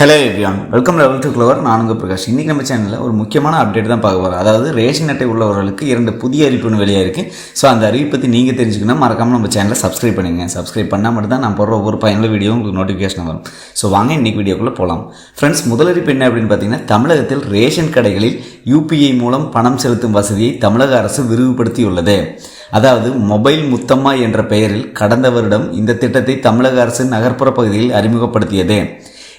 Hello everyone welcome level to clover நானுங்க பிரகாஷ். இன்றைக்கி நம்ம சேனலில் ஒரு முக்கியமான அப்டேட் தான் பார்க்க போகிறோம் அதாவது ரேஷன் அட்டை உள்ளவர்களுக்கு இரண்டு புதிய அறிவிப்புன்னு வெளியாக இருக்குது ஸோ அந்த அறிவிப்பை பற்றி நீங்கள் தெரிஞ்சுக்கணும். மறக்காமல் நம்ம சேனலை சப்ஸ்கிரைப் பண்ணுங்க. சப்ஸ்கிரைப் பண்ணால் மட்டும் தான் நான் போடுற ஒவ்வொரு பயனுள்ள வீடியோ உங்களுக்கு நோட்டிஃபிகேஷன் வரும். ஸோ வாங்க இன்றைக்கி வீடியோக்குள்ளே போகலாம் ஃப்ரெண்ட்ஸ் முதல் அறிவிப்பு என்ன அப்படின்னு பார்த்தீங்கன்னா தமிழகத்தில் ரேஷன் கடைகளில் யூபிஐ மூலம் பணம் செலுத்தும் வசதியை தமிழக அரசு விரிவுபடுத்தியுள்ளது. அதாவது மொபைல் முத்தம்மா என்ற பெயரில் கடந்த வருடம் இந்த திட்டத்தை தமிழக அரசு நகர்ப்புற பகுதியில் அறிமுகப்படுத்தியது.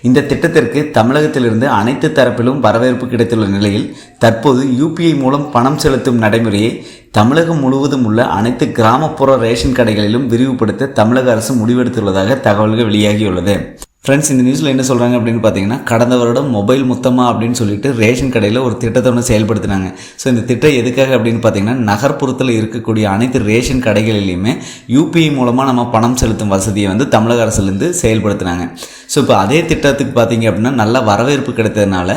இந்த திட்டத்திற்கு தமிழகத்திலிருந்து அனைத்து தரப்பிலும் வரவேற்பு கிடைத்துள்ள நிலையில் தற்போது யூபிஐ மூலம் பணம் செலுத்தும் நடைமுறையை தமிழகம் முழுவதும் உள்ள அனைத்து கிராமப்புற ரேஷன் கடைகளிலும் விரிவுபடுத்த தமிழக அரசு முடிவெடுத்துள்ளதாக தகவல்கள் வெளியாகியுள்ளது. ஃப்ரெண்ட்ஸ் இந்த நியூஸில் என்ன சொல்கிறாங்க அப்படின்னு பார்த்தீங்கன்னா கடந்த வருடம் மொபைல் முத்தமா அப்படின்னு சொல்லிட்டு ரேஷன் கடையில் ஒரு திட்டத்தை ஒன்று செயல்படுத்தினாங்க. ஸோ இந்த திட்டம் எதுக்காக அப்படின்னு பார்த்தீங்கன்னா நகர்ப்புறத்தில் இருக்கக்கூடிய அனைத்து ரேஷன் கடைகளிலையுமே யூபிஐ மூலமாக நம்ம பணம் செலுத்தும் வசதியை வந்து தமிழக அரசுலேருந்து செயல்படுத்தினாங்க. ஸோ இப்போ அதே திட்டத்துக்கு பார்த்தீங்க அப்படின்னா நல்ல வரவேற்பு கிடைத்ததுனால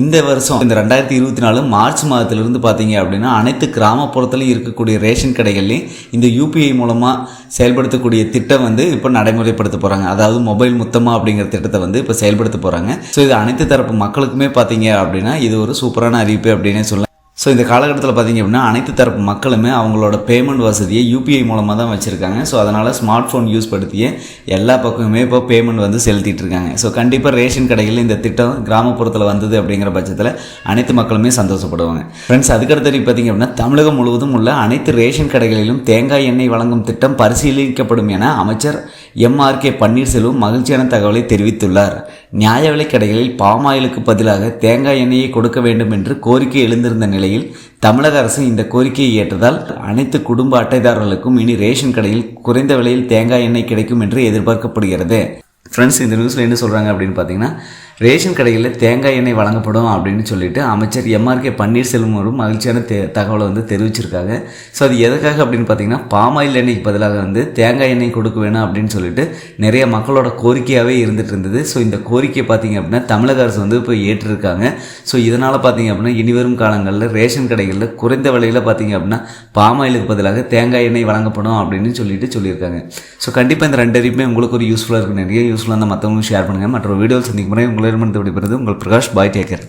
இந்த வருஷம் இந்த ரெண்டாயிரத்தி இருபத்தி நாலு மார்ச் மாதத்திலிருந்து பார்த்தீங்க அப்படின்னா அனைத்து கிராமப்புறத்துலையும் இருக்கக்கூடிய ரேஷன் கடைகள்லையும் இந்த யூபிஐ மூலமாக செயல்படுத்தக்கூடிய திட்டம் வந்து இப்போ நடைமுறைப்படுத்த போகிறாங்க அதாவது மொபைல் மொத்தமாக அப்படிங்கிற திட்டத்தை வந்து இப்போ செயல்படுத்த போகிறாங்க ஸோ இது அனைத்து தரப்பு மக்களுக்குமே பார்த்தீங்க அப்படின்னா இது ஒரு சூப்பரான அறிவிப்பு அப்படின்னே சொல்லலாம். ஸோ இந்த காலகட்டத்தில் பார்த்தீங்க அப்படின்னா அனைத்து தரப்பு மக்களுமே அவங்களோட பேமெண்ட் வசதியை யூபிஐ மூலமாக தான் வச்சுருக்காங்க. ஸோ அதனால் ஸ்மார்ட் ஃபோன் யூஸ் படுத்தியே எல்லா பக்கமுமே இப்போ பேமெண்ட் வந்து செலுத்திட்டு இருக்காங்க. ஸோ கண்டிப்பாக ரேஷன் கடைகளில் இந்த திட்டம் கிராமப்புறத்தில் வந்தது அப்படிங்கிற பட்சத்தில் அனைத்து மக்களுமே சந்தோஷப்படுவாங்க. ஃப்ரெண்ட்ஸ் அதுக்கடுத்து பார்த்தீங்க அப்படின்னா தமிழகம் முழுவதும் உள்ள அனைத்து ரேஷன் கடைகளிலும் தேங்காய் எண்ணெய் வழங்கும் திட்டம் பரிசீலிக்கப்படும் என அமைச்சர் எம்ஆர்கே பன்னீர்செல்வம் மகிழ்ச்சியான தகவலை தெரிவித்துள்ளார். நியாய விலைக் கடைகளில் பாமாயிலுக்கு பதிலாக தேங்காய் எண்ணெயை கொடுக்க வேண்டும் என்று கோரிக்கை எழுந்திருந்த நிலையில் தமிழக அரசு இந்த கோரிக்கையை ஏற்றதால் அனைத்து குடும்ப அட்டைதாரர்களுக்கும் இனி ரேஷன் கடையில் குறைந்த விலையில் தேங்காய் எண்ணெய் கிடைக்கும் என்று எதிர்பார்க்கப்படுகிறது. ஃப்ரெண்ட்ஸ் இந்த நியூஸில் என்ன சொல்கிறாங்க அப்படின்னு பார்த்தீங்கன்னா ரேஷன் கடைகளில் தேங்காய் எண்ணெய் வழங்கப்படும் அப்படின்னு சொல்லிட்டு அமைச்சர் எம்ஆர்கே பன்னீர்செல்வம் ஒரு மகிழ்ச்சியான தே தகவலை வந்து தெரிவிச்சிருக்காங்க. ஸோ அது எதுக்காக அப்படின்னு பார்த்தீங்கன்னா பாமாயில் எண்ணெய்க்கு பதிலாக வந்து தேங்காய் எண்ணெய் கொடுக்க வேணும் அப்படின்னு சொல்லிட்டு நிறைய மக்களோட கோரிக்கையாகவே இருந்துட்டு இருந்தது. ஸோ இந்த கோரிக்கை பார்த்தீங்க அப்படின்னா தமிழக அரசு வந்து இப்போ ஏற்றிருக்காங்க. ஸோ இதனால் பார்த்தீங்க அப்படின்னா இனிவரும் காலங்களில் ரேஷன் கடைகளில் குறைந்த விலையில் பார்த்தீங்க அப்படின்னா பாமாயிலுக்கு பதிலாக தேங்காய் எண்ணெய் வழங்கப்படும் அப்படின்னு சொல்லிட்டு சொல்லியிருக்காங்க. ஸோ கண்டிப்பாக இந்த ரெண்டு அறிவுமே உங்களுக்கு ஒரு யூஸ்ஃபுல்லாக இருக்கும் நிறைய யூஸ்ஃபுல்லாக இருந்தால் மற்றவங்களுக்கு ஷேர் பண்ணுங்கள் மற்ற வீடியோ சந்திக்கும் முறை உங்களிடமிருந்து விடைபெறுது உங்கள் பிரகாஷ் பாய் டேக்கர்